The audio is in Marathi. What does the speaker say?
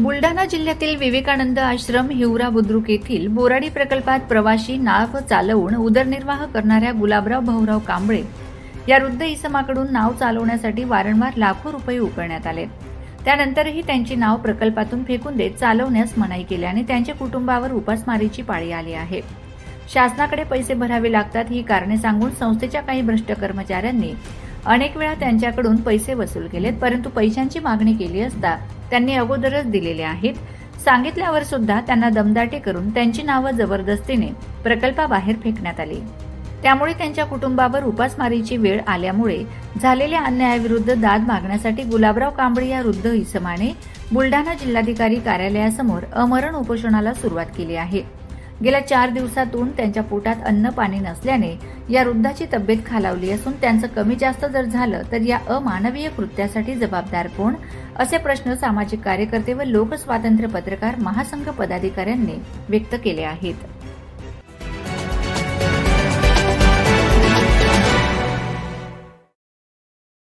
बुलढाणा जिल्ह्यातील विवेकानंद आश्रम हिवरा बुद्रुक येथील बोराडी प्रकल्पात प्रवाशी नाव चालवून उदरनिर्वाह करणाऱ्या गुलाबराव भाऊराव कांबळे या वृद्ध इसमाकडून नाव चालवण्यासाठी वारंवार लाखो रुपये उकळण्यात आले. त्यानंतरही त्यांची नाव प्रकल्पातून फेकून देत चालवण्यास मनाई केल्याने त्यांच्या कुटुंबावर उपासमारीची पाळी आली आहे. शासनाकडे पैसे भरावे लागतात ही कारणे सांगून संस्थेच्या काही भ्रष्ट कर्मचाऱ्यांनी अनेक वेळा त्यांच्याकडून पैसे वसूल केलेत परंतु पैशांची मागणी केली असता त्यांनी अगोदरच दिलेले आहेत. सांगितल्यावर सुद्धा त्यांना दमदाटे करून त्यांची नावं जबरदस्तीने प्रकल्पाबाहेर फेकण्यात आली. त्यामुळे त्यांच्या कुटुंबावर उपासमारीची वेळ आल्यामुळे झालेल्या अन्यायाविरुद्ध दाद मागण्यासाठी गुलाबराव कांबळे या वृद्ध इसमाने बुलढाणा जिल्हाधिकारी कार्यालयासमोर अमरण उपोषणाला सुरुवात केली आहे. गेल्या चार दिवसातून त्यांच्या पोटात अन्न पाणी नसल्याने या वृद्धाची तब्येत खालावली असून त्यांचं कमी जास्त जर झालं तर या अमानवीय कृत्यासाठी जबाबदार कोण? असे प्रश्न सामाजिक कार्यकर्ते व लोकस्वातंत्र्य पत्रकार महासंघ पदाधिकाऱ्यांनी व्यक्त केले आहेत.